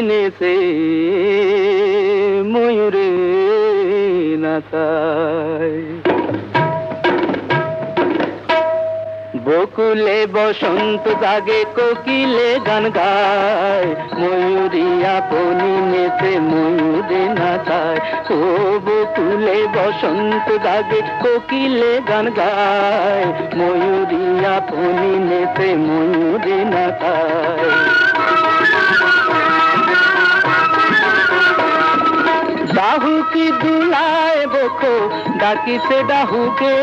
আপনি নেছে ময়ূরে নাচায়। বকুলে বসন্ত জাগে কোকিলে গান গায়। ময়ূরিয়া পনি নেতে ময়ূরে নাচায়। ও বকুলে বসন্ত জাগে কোকিলে গান গায়। ময়ূরিয়া পনি নেতে ময়ূরে নাচায়। বাহু কি দুলায় বকো ডাকিছে ডাহুকে।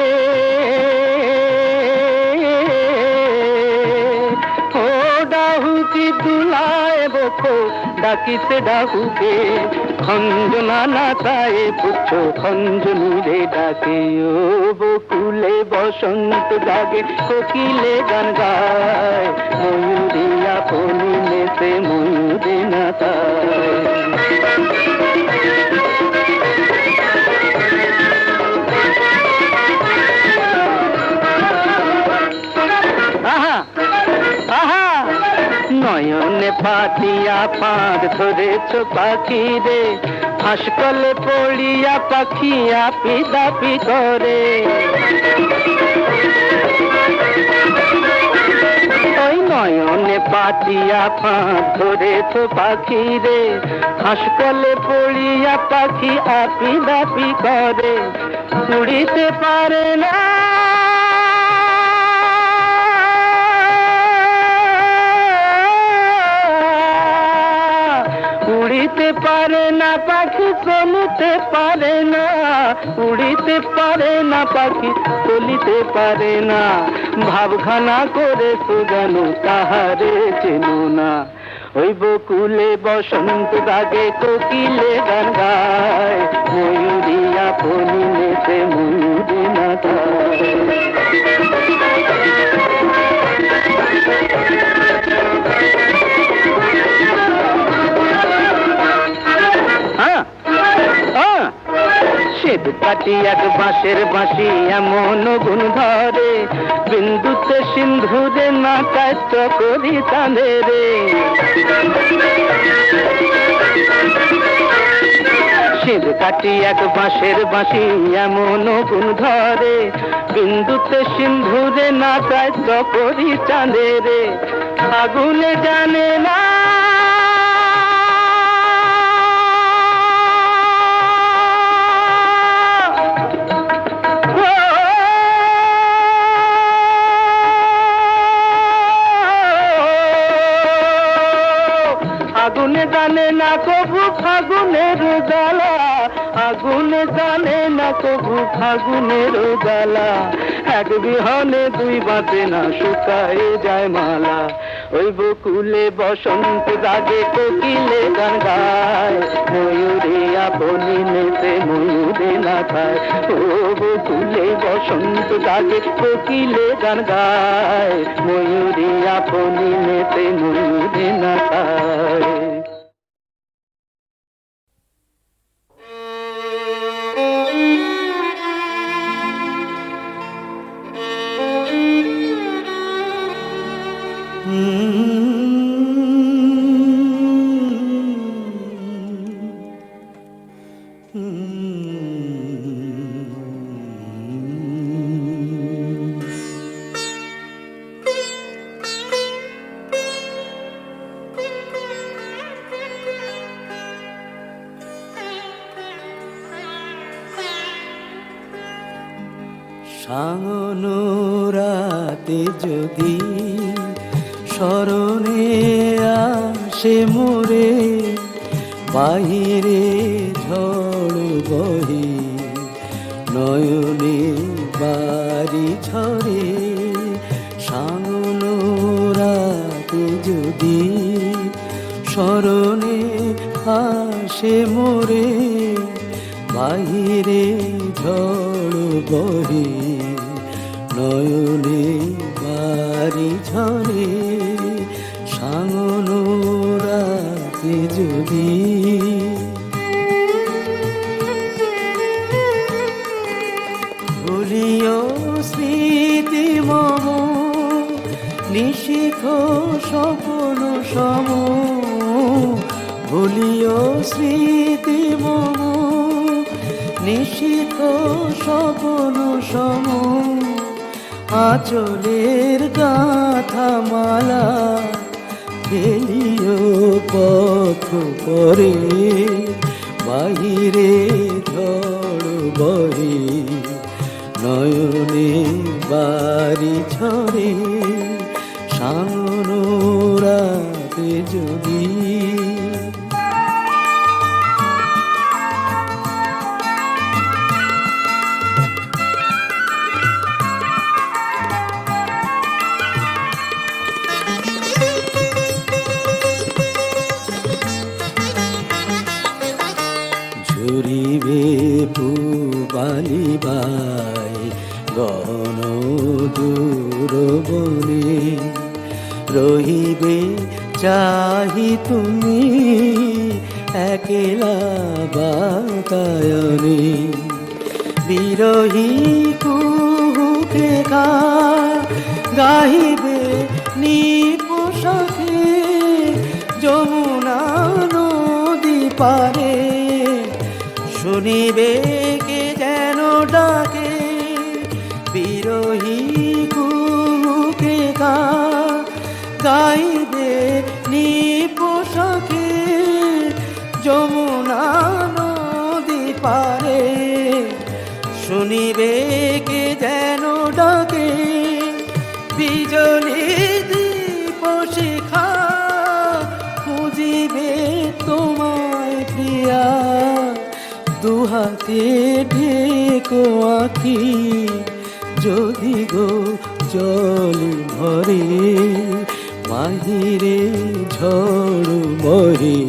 ও ডাহু কি দুলায় বকো ডাকিছে ডাহুকে। খঞ্জনা নাচায় পুচ্ছ, খঞ্জনি রে ডাকে। ও বকুলে বসন্ত জাগে, কোকিলে গান গায়। ময়ূরী আপনি নেতে ময়ূরে নাচায় নয়নে পাতিয়া ফাঁদ ধরেছ পাখি রে হাসকলে পড়িয়া পাখি আপি দাপি করে ওই নয়নে পাতিয়া ফাঁদ ধরেছ পাখি রে হাসকলে পড়িয়া পাখি আপি দাপি করে উড়িতে পারে না উড়িতে পারে না পাখি, চলিতে পারে না। উড়িতে পারে না পাখি, চলিতে পারে না। ভাবখানা করে সুজানো তাহারে চেনো না। ওই বকুলে বসন্ত দাগে কোকিলে গান গায়। ময়ূরী আপনি নেতে ময়ূরী না হ্যাঁ শ্বেত কাটি বাঁশের বাঁশি, এমন গুণ ধরে। বিন্দুতে সিন্ধুরে না কাজ করি তাঁদে রে। শিব কাটি বাঁশের বাঁশি, এমন গুণ ধরে। বিন্দুতে করি চাঁদে রে। আগুনে জানে না জানে না কবু ফাগুনের জ্বালা। এক বিহনে দুই বাঁচে না শুকায় যায় মালা। ওই বকুলে বসন্ত জাগে কোকিলে গান গায়। ময়ূরে আপনি নেতে ময়ূরে না খায়। ও বকুলে বসন্ত জাগে কোকিলে গান গায়। ময়ূরে আপনি নেতে ময়ূরে না খায়। সাঙনো রাতে যদি স্মরণে আসে মোরে, বাহিরে ঝড় বহি, নয়নে বাড়ি ঝরে সাঙনো রাতে যদি স্মরণে আসে মোরে, বাহিরে ঝড় বহে। নয়নে বাড়ি ঝরে সাঙনো রাতে যদি ভুলিও স্মৃতি মম নিশিখ স্বপন সম ভুলিও স্মৃতি মম নিশিখ স্বপন সম। আচলের গাথা মালা ফেলিও পথ পরে বাহিরে ঝড় বহে নয়নে বাড়ি সামনো রাতে যদি যমুনা নদী পারে, শুনিবে কে যেন ডাকে, বিজলি দীপ শিখা খুঁজিবে তোমায় প্রিয়া। দুহাতে ঢেকো আখি, যদি গো জল ভরে বাহিরে ঝড় বহে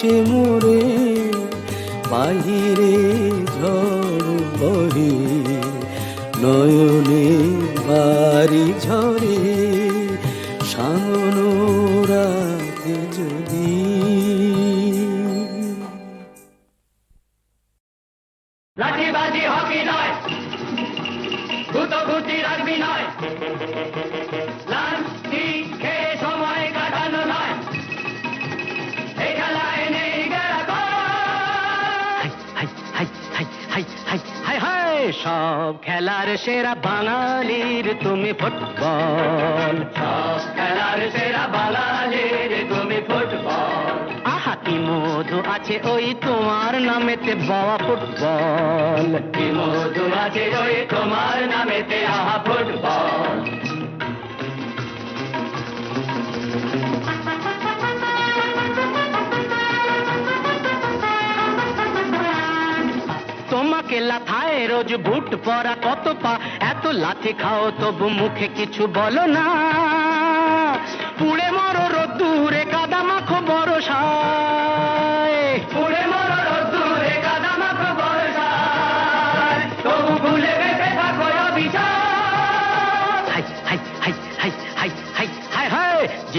আসে মোরে বাহিরে ঝড় বহে নয়নে বাড়ি ঝরে সব খেলার সেরা বাঙালির তুমি ফুটবল। সব খেলার সেরা বাঙালির তুমি ফুটবল। আহা কি মধু আছে ওই তোমার নামেতে বাবা ফুটবল। কি মধু আছে ওই তোমার নামেতে আহা ফুটবল। তোমাকে থায়, রোজ বুট পরা কত পা। এত লাথি খাও, তবু মুখে কিছু বলো না। পুড়ে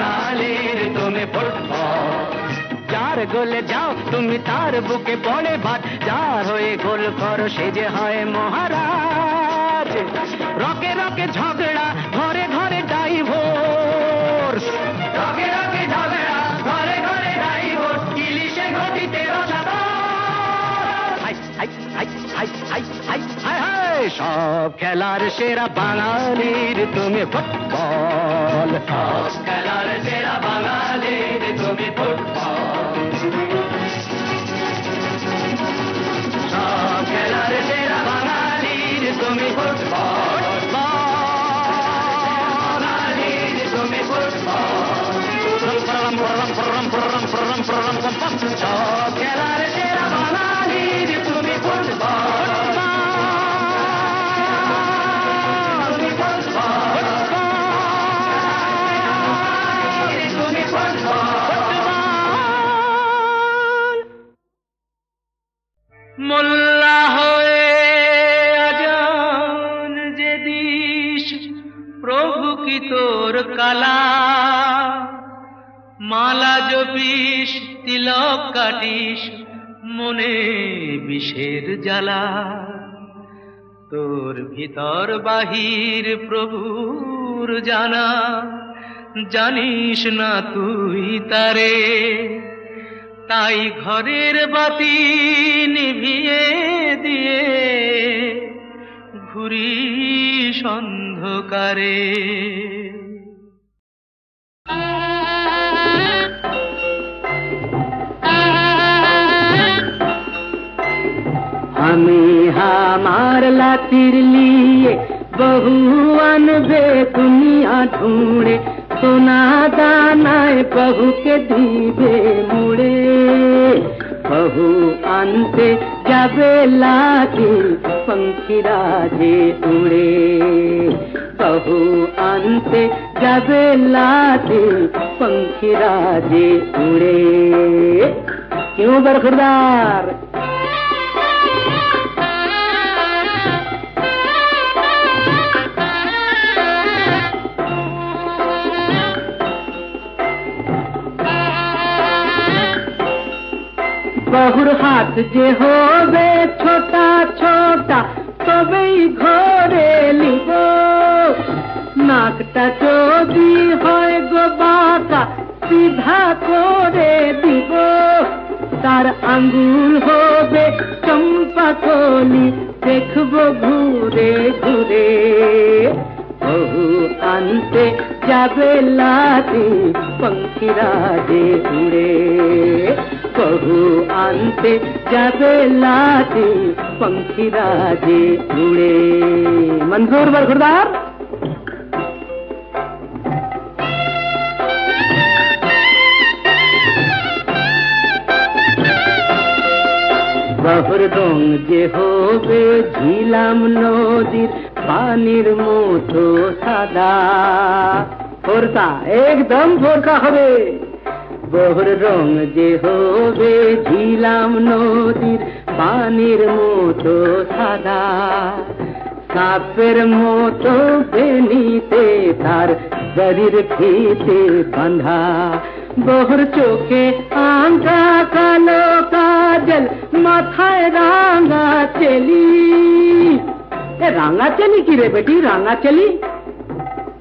সোনালির তুমি ফুটবল যার গোলে যাও তুমি তার বুকে পড়ে ভাত যার হয়ে গোল করো সে যে হয় মহারাজ। রকে রকে ঝগড়া, ঘরে ঘরে ডাইভোর্স। রকে রকে ঝগড়া, ঘরে ঘরে ডাইভোর্স। ইলিশে ঘটিতে সব খেলার সেরা বাঙালির তুমি ফুটবল। Get out! কাটিস মনে বিষের জ্বালা। তোর ভিতর বাহির প্রভুর জানা, জানিস না তুই তারে। তাই ঘরের বাতি নিভিয়ে দিয়ে ঘুরি অন্ধকারে। हमें हमार ला तिर लिए बहुवन बे दुनिया ढूंढे, सोना दाना बहु के धीबे मुड़े। बहु अंते जावे लागे, पंखी राजे उड़े। बहु अंते जावे लागे, पंखी राजे उड़े। क्यों बरखुरदार বহুর হাত যে হবে ছোটা ছোটা, তবেই ঘরে লিব নাকটা যদি হয় গো বাঁকা, সিধা করে দিব। তার আঙ্গুল হবে চম্পা কলি দেখব ঘুরে ঘুরে। বহু আনতে যাবে লাঠি পঙ্খিরা যে উড়ে। कहो आंते जादे लाते, पंखी राजे उड़े। मंजूर बरखुरदार बहुर डों जे हो बे झीलाम नदीर, पानीर मोतो सादा। फोरका एकदम फोरका हो बे বহুর রং যে হবে ঝিলাম নদীর পানির মতো সাদা। সাপের মতো বেনিতে তার শরীর ফিতে বাঁধা। বহুর চোখে আঙ্কা কালো কাজল, মাথায় রাঙা চেলি। রাঙা চেলি কি রে বেটি? রাঙা চেলি?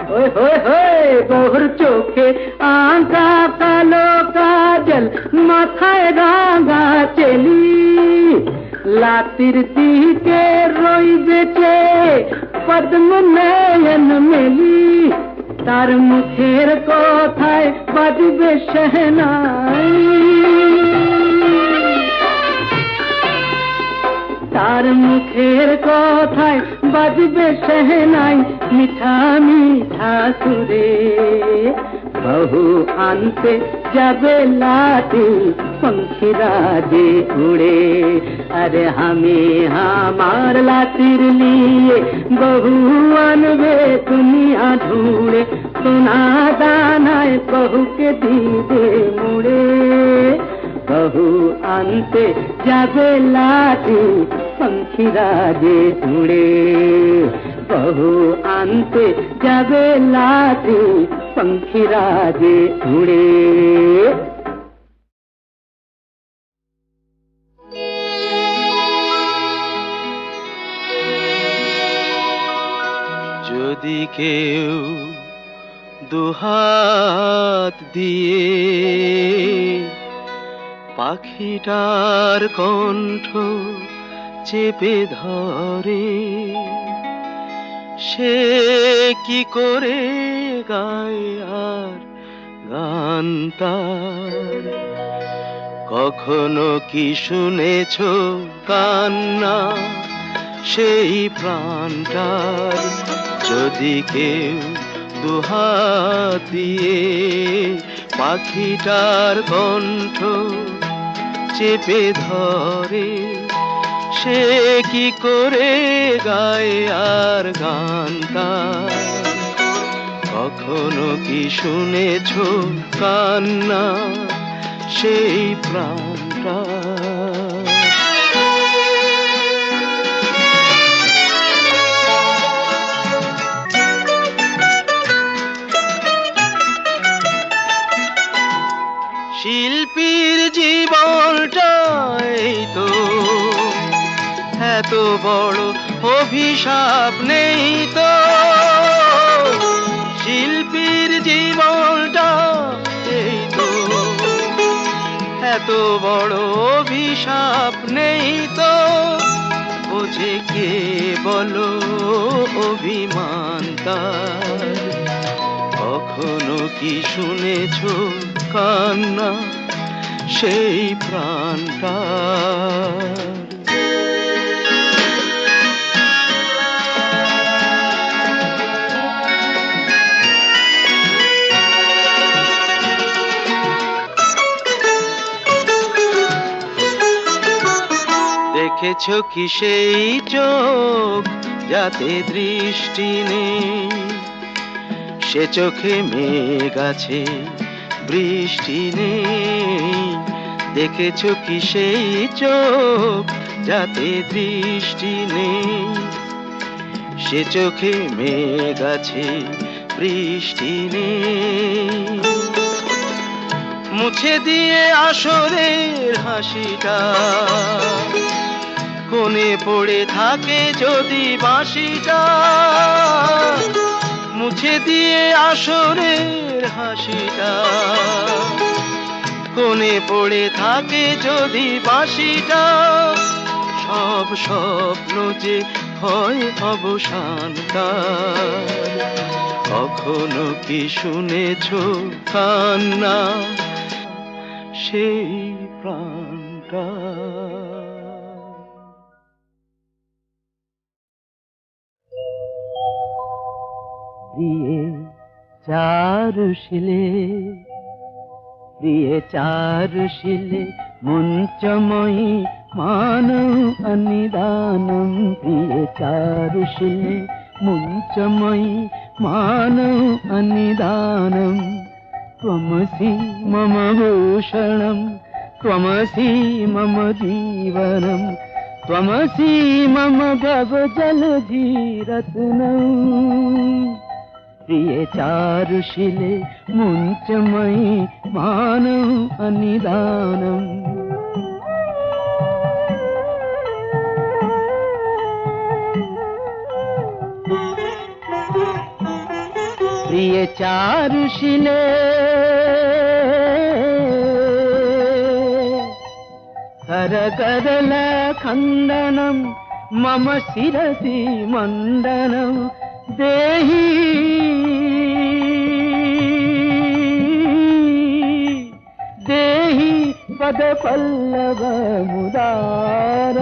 হোয় চোখে আঁকা কালো কাজল, মাথায় রাঙা চেলি। লাতির দিকে রই বেচে পদ্ম নয়ন মেলি। তার মুখের কথায় বাজবে সেহনাই তার মুখের কথায় বাজবে সেহনাই মিঠা মিঠা সুরে বহু আনতে যাবে লাটি पंखीरा दे उड़े अरे हमें हमार लातिर लिए बहुअन वे दुनिया ढूंढे सुना दाना बहू के दीदे मुड़े बहु अंत जागे लाटी পঙ্খিরা যে উড়ে বহু আনতে যাবে লাটি পঙ্খিরা যে উড়ে যদি কেউ দুহাত দিয়ে পাখিটার কণ্ঠ চেপে ধরে। সে কি করে গায় আর গান তার? কখনো কি শুনেছ কান্না? সেই প্রাণটার যদি কেউ দুহাত দিয়ে পাখিটার কণ্ঠ চেপে ধরে। সে কি করে গায় আর গান তার? কখনো কি শুনেছ কান্না সেই প্রাণটা? শিল্পীর জীবনটাই তো এত বড় অভিশাপ নেই তো। শিল্পীর জীবনটা এই তো। এত বড় অভিশাপ নেই তো। বোঝে কে বলো অভিমান কখনো কি শুনেছ কান্না সেই প্রাণটা? দেখেছ কি সেই চোখ যাতে দৃষ্টি নেই? সে চোখে মেঘ আছে, বৃষ্টি নেই। দেখেছ কি সেই চোখ যাতে দৃষ্টি নেই? সে চোখে মেঘ আছে, বৃষ্টি নেই। মুছে দিয়ে আসরের হাসিটা। কোণে পড়ে থাকে যদি বাঁশিটা, মুছে দিয়ে আসরের হাসিটা। কোণে পড়ে থাকে যদি বাঁশিটা, সব স্বপ্ন যে হয় অবসান তার কখনো কি শুনেছ কান্না? সেই প্রাণটা। प्रिये चारिले प्रिय चार ऋषिले मूञ्चमयी मान अन्निदानं प्रिय चारुषिले मूञ्चमयी मान अन्निदानं त्वमसि मम भूषणं त्वमसि मम जीवनं त्वमसि मम गगीरत् ಋಷಿಯೇ ಚಾರುಷಿಲೆ ಮುಂಚಮೈ ಮಾನವ ಅನಿದಾನಂ ప్రియ చారుషిలే కరకరల ఖండనం మమ శిరసి మండనం দেহি। দেহি পদ পল্লব মুদার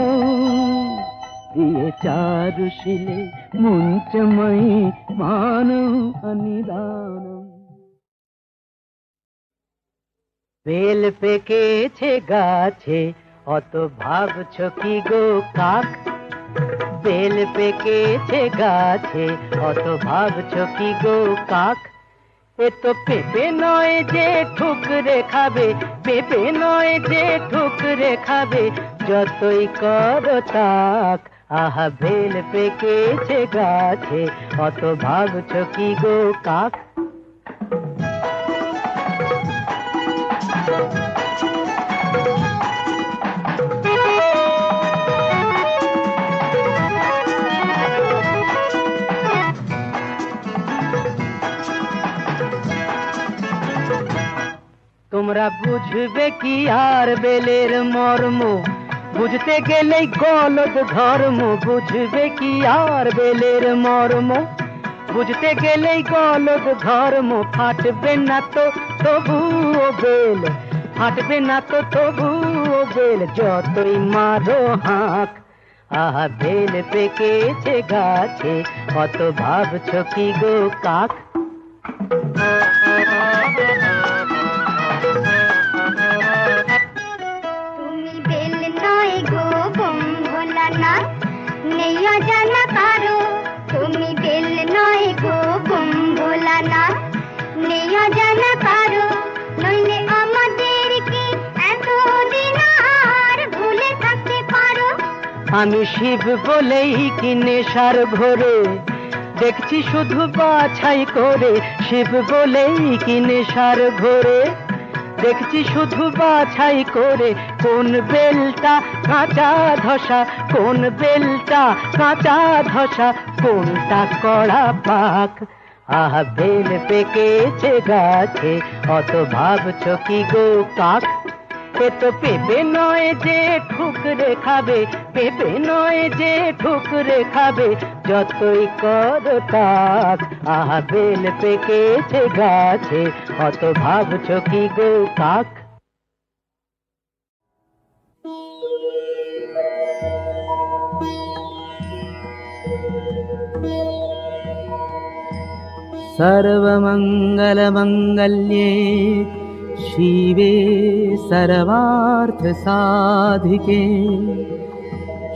দিয়ে চারু শিলে মুঞ্চময়ী মানব অনিদান বেল পেকেছে গাছে, অত ভাবছ কি গো কাক? বেল পেকেছে গাছে অত ভাবছ কি গো কাক? এ তো পেঁপে নয় যে ঠুকরে খাবে, পেঁপে নয় যে ঠুকরে খাবে, যতই কর তাক। আহা বেল পেকেছে গাছে অত ভাবছ কি গো কাক? তোমরা বুঝবে কি আর বেলের মর্ম? বুঝতে গেলেই গলদ ধর্ম, বুঝবে কি আর বেলের মর্ম? বুঝতে গেলেই গলদ ধর্ম, ফাটবে না তো তবুও বেল, ফাটবে না তো তবুও বেল, যতই মারো হাঁক। আহা, বেল পেকেছে গাছে অত ভাবছ কি গো কাক? তুমি আমি শিব বলেই কি নেশার ঘোরে দেখছি শুধু বাছাই করে, শিব বলেই কি নেশার ঘোরে দেখছি শুধু বাছাই করে, কোন বেলটা কাঁচা ধসা, কোন বেলটা কাঁচা ধসা, কোনটা কড়া পাক? আহ, বেল পেকেছে গাছে, অত ভাবছ কি গো কাক? এ তো পেঁপে নয় যে ঠুকরে খাবে পেঁপে নয় যে ঠুকরে খাবে যতই কর তাক আহা বেল পেকেছে গাছে অত ভাবছ কি গো কাক सर्वमङ्गलमङ्गल्ये शिवे सर्वार्थसाधिके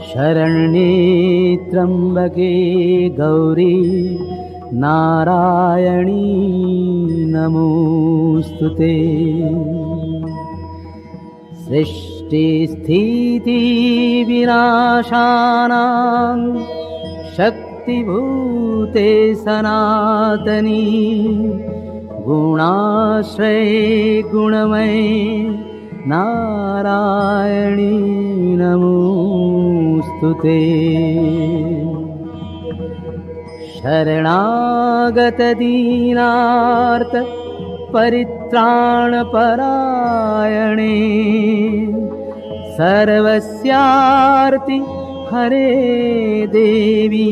शरण्ये त्र्यम्बके गौरी नारायणी नमोऽस्तु ते। सृष्टिस्थितिविनाशानां शक्तिभूते सनातनी गुणाश्रये गुणमये नारायणी नमोऽस्तु ते। शरणागतदीनार्थ परित्राणपरायणे सर्वस्यार्ति हरे देवी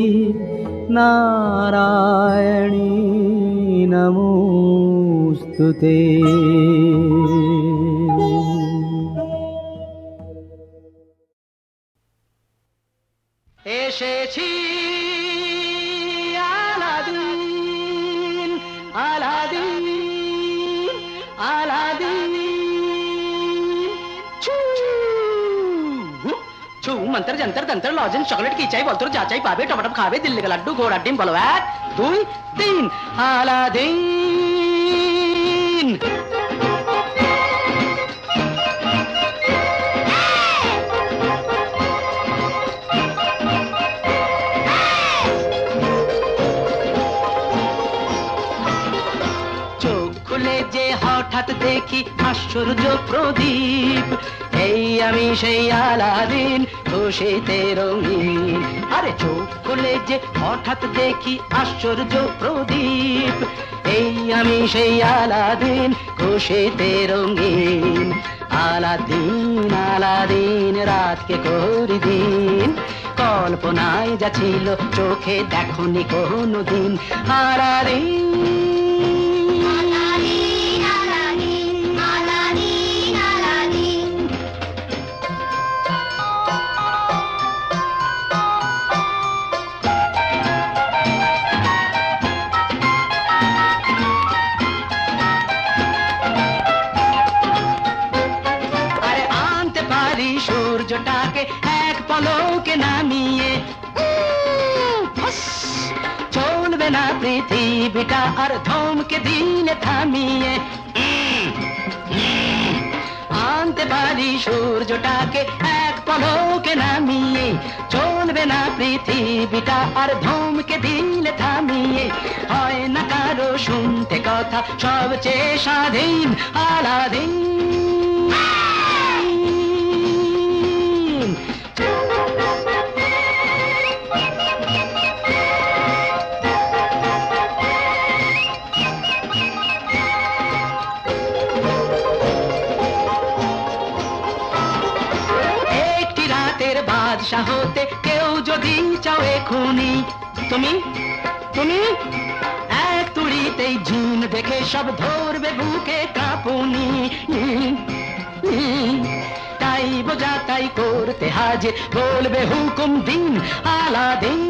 নারায়ণী নমস্তুতে এসেছি মন্তর যন্তর তন্তর লজেন চকলেট কি চাই বলতর যা চাই পাবে টমাটম খাবে দিল্লি লাড্ডু ঘোড়া ডিম বলো এক দুই তিন যে হঠাৎ দেখি আশ্চর্য প্রদীপ এই আমি সেই আলাদিন খুশিতে রঙিন। আরে চোখ খুলে যে হঠাৎ দেখি আশ্চর্য প্রদীপ। এই আমি সেই আলাদিন খুশিতে রঙিন। আলাদিন আলাদিন, রাতকে করি দিন। কল্পনায় যা ছিল, চোখে দেখনি কোনো দিন আলাদিন আর ধমকে দিলে থামিয়ে। আনতে পারি সূর্যটাকে এক পলকে নামিয়ে। চলবে না পৃথিবীটা আর ধমকে দিলে থামিয়ে। হয় না কারও শুনতে কথা, সবচেয়ে স্বাধীন আলাদিন। সব ধরবে বুকে কাঁপুনি। তাই বোঝা, তাই করতে হাজে, বলবে হুকুম দিন, আলাদিন।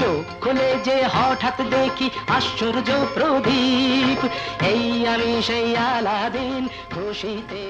চোখ খুলে যে হঠাৎ দেখি আশ্চর্য প্রদীপ, এই আমি সেই আলাদিন খুশিতে